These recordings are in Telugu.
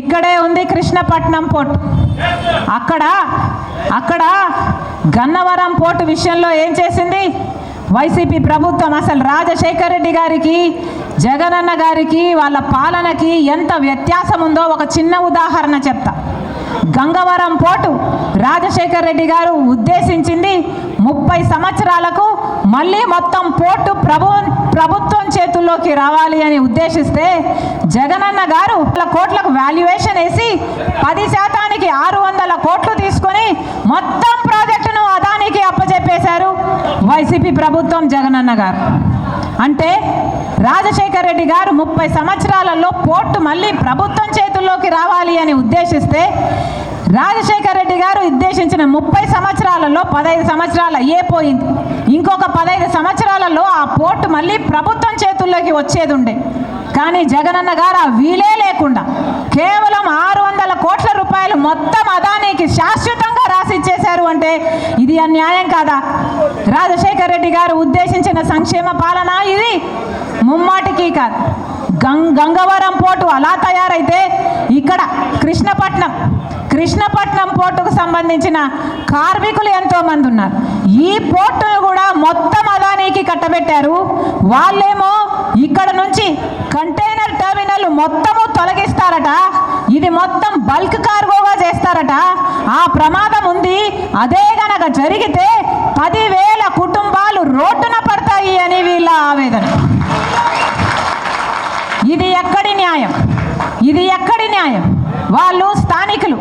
ఇక్కడే ఉంది కృష్ణపట్నం పోర్టు. అక్కడ అక్కడ గన్నవరం పోర్టు విషయంలో ఏం చేసింది? వైసీపీ ప్రభుత్వం అసలు రాజశేఖర్ రెడ్డి గారికి జగనన్న గారికి వాళ్ళ పాలనకి ఎంత వ్యత్యాసం ఉందో ఒక చిన్న ఉదాహరణ చెప్తా. గంగవరం పోర్టు రాజశేఖర్ రెడ్డి గారు ఉద్దేశించింది ముప్పై సంవత్సరాలకు మళ్ళీ మొత్తం పోర్టు ప్రభు ప్రభుత్వం చేతుల్లోకి రావాలి అని ఉద్దేశిస్తే జగనన్న గారు కోట్లకు వాల్యుయేషన్ వేసి పది శాతానికి ఆరు వందల కోట్లు తీసుకొని మొత్తం ప్రాజెక్టును అదానికి అప్పచెప్పేశారు వైసీపీ ప్రభుత్వం జగనన్న గారు. అంటే రాజశేఖర్ రెడ్డి గారు ముప్పై సంవత్సరాలలో పోర్టు మళ్ళీ ప్రభుత్వం చేతుల్లోకి రావాలి అని ఉద్దేశిస్తే రాజశేఖర్ రెడ్డి గారు ఉద్దేశించిన ముప్పై సంవత్సరాలలో పదహైదు సంవత్సరాలు అయ్యేపోయింది ఇంకొక పదహైదు సంవత్సరాలలో ఆ పోర్టు మళ్ళీ ప్రభుత్వం చేతుల్లోకి వచ్చేది ఉండే కానీ జగనన్న గారు ఆ వీలే లేకుండా కేవలం ఆరు వందల కోట్ల రూపాయలు మొత్తం అదానికి శాశ్వతంగా రాసిచ్చేశారు అంటే ఇది అన్యాయం కాదా? రాజశేఖర్ రెడ్డి గారు ఉద్దేశించిన సంక్షేమ పాలన ఇది? ముమ్మాటికి కాదు. గంగవరం పోర్టు అలా తయారైతే ఇక్కడ కృష్ణపట్నం కృష్ణపట్నం పోర్టుకు సంబంధించిన కార్మికులు ఎంతోమంది ఉన్నారు. ఈ పోర్టును కూడా మొత్తం అదానికి కట్టబెట్టారు. వాళ్ళేమో ఇక్కడ నుంచి కంటైనర్ టెర్మినల్ మొత్తము తొలగిస్తారట. ఇది మొత్తం బల్క్ కార్గోగా చేస్తారట. ఆ ప్రమాదం ఉంది. అదే గనక జరిగితే పదివేల కుటుంబాలు రోడ్డున పడతాయి అని వీళ్ళ ఆవేదన. ఇది ఎక్కడి న్యాయం? ఇది ఎక్కడి న్యాయం? వాళ్ళు స్థానికులు.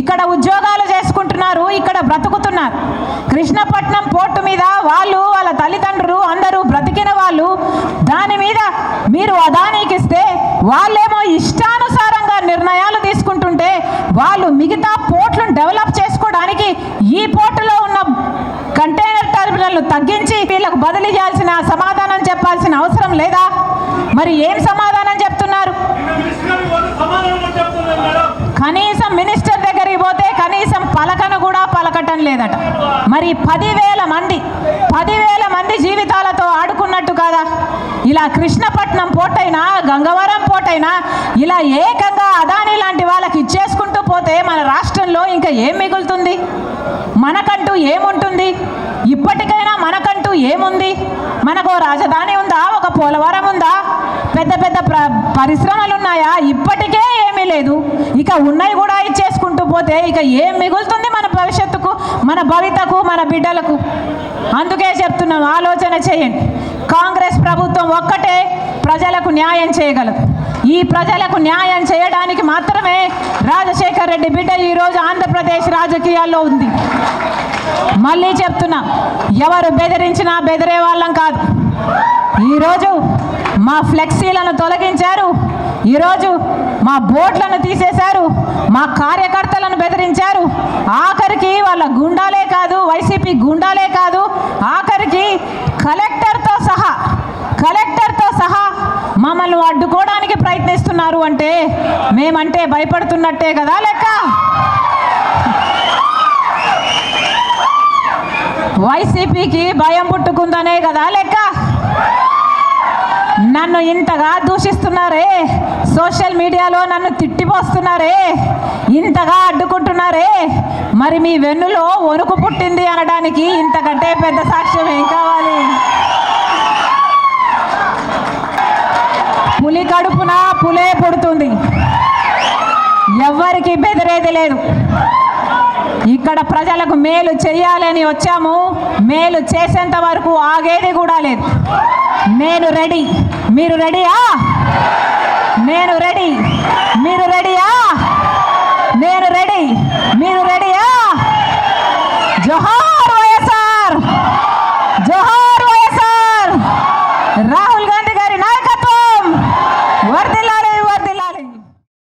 ఇక్కడ ఉద్యోగాలు చేసుకుంటున్నారు ఇక్కడ బ్రతుకుతున్నారు. కృష్ణపట్నం పోర్టు మీద వాళ్ళు వాళ్ళ తల్లిదండ్రులు అందరూ బ్రతికిన వాళ్ళు దాని మీద మీరు అదానీకిస్తే వాళ్ళేమో ఇష్టానుసారంగా నిర్ణయాలు తీసుకుంటుంటే వాళ్ళు మిగతా పోర్ట్లను డెవలప్ చేసుకోవడానికి ఈ పోర్టులో ఉన్న కంటైనర్ టెర్మినల్ను తగ్గించి వీళ్ళకు బదిలీ చేయాల్సిన సమాధానం చెప్పాల్సిన అవసరం లేదా? మరి ఏం సమాధానం చెప్తున్నారు? మరి పదివేల మంది పదివేల మంది జీవితాలతో ఆడుకున్నట్టు కాదా? ఇలా కృష్ణపట్నం పోటైనా గంగవరం పోటైనా ఇలా ఏకంగా అదాని లాంటి వాళ్ళకి ఇచ్చేసుకుంటూ పోతే మన రాష్ట్రంలో ఇంకా ఏం మిగులుతుంది? మనకంటూ ఏముంటుంది? ఇప్పటికైనా మనకంటూ ఏముంది? మనకు రాజధాని ఉందా? ఒక పోలవరం ఉందా? పెద్ద పెద్ద పరిశ్రమలు ఉన్నాయా ఇప్పటికే ఏమీ లేదు. ఇక ఉన్నాయి కూడా ఇచ్చేసుకుంటూ పోతే ఇక ఏం మిగులుతుంది మన మన భవితకు మన బిడ్డలకు. అందుకే చెప్తున్నాను ఆలోచన చేయండి. కాంగ్రెస్ ప్రభుత్వం ఒక్కటే ప్రజలకు న్యాయం చేయగలదు. ఈ ప్రజలకు న్యాయం చేయడానికి మాత్రమే రాజశేఖర్ రెడ్డి బిడ్డ ఈరోజు ఆంధ్రప్రదేశ్ రాజకీయాల్లో ఉంది. మళ్ళీ చెప్తున్నా ఎవరు బెదిరించినా బెదిరే వాళ్ళం కాదు. ఈరోజు మా ఫ్లెక్సీలను తొలగించారు. ఈరోజు మా బోట్లను తీసేశారు మా కార్యకర్తలను బెదిరించారు. ఆఖరికి వాళ్ళ గుండాలే కాదు వైసీపీ గుండాలే కాదు ఆఖరికి కలెక్టర్తో సహా కలెక్టర్తో సహా మమ్మల్ని అడ్డుకోవడానికి ప్రయత్నిస్తున్నారు అంటే మేమంటే భయపడుతున్నట్టే కదా లెక్క? వైసీపీకి భయం పుట్టుకుందనే కదా లెక్క? నన్ను ఇంతగా దూషిస్తున్నారే? సోషల్ మీడియాలో నన్ను తిట్టిపోస్తున్నారే? ఇంతగా అడ్డుకుంటున్నారే? మరి మీ వెన్నులో వణుకు పుట్టింది అనడానికి ఇంతకంటే పెద్ద సాక్ష్యం ఏం కావాలి? పులి కడుపున పులే పుడుతుంది. ఎవ్వరికి బెదిరేది లేదు. ఇక్కడ ప్రజలకు మేలు చేయాలని వచ్చాము. మేలు చేసేంత వరకు ఆగేది కూడా లేదు. నేను రెడీ. మీరు రెడీయా? నేను రెడీ.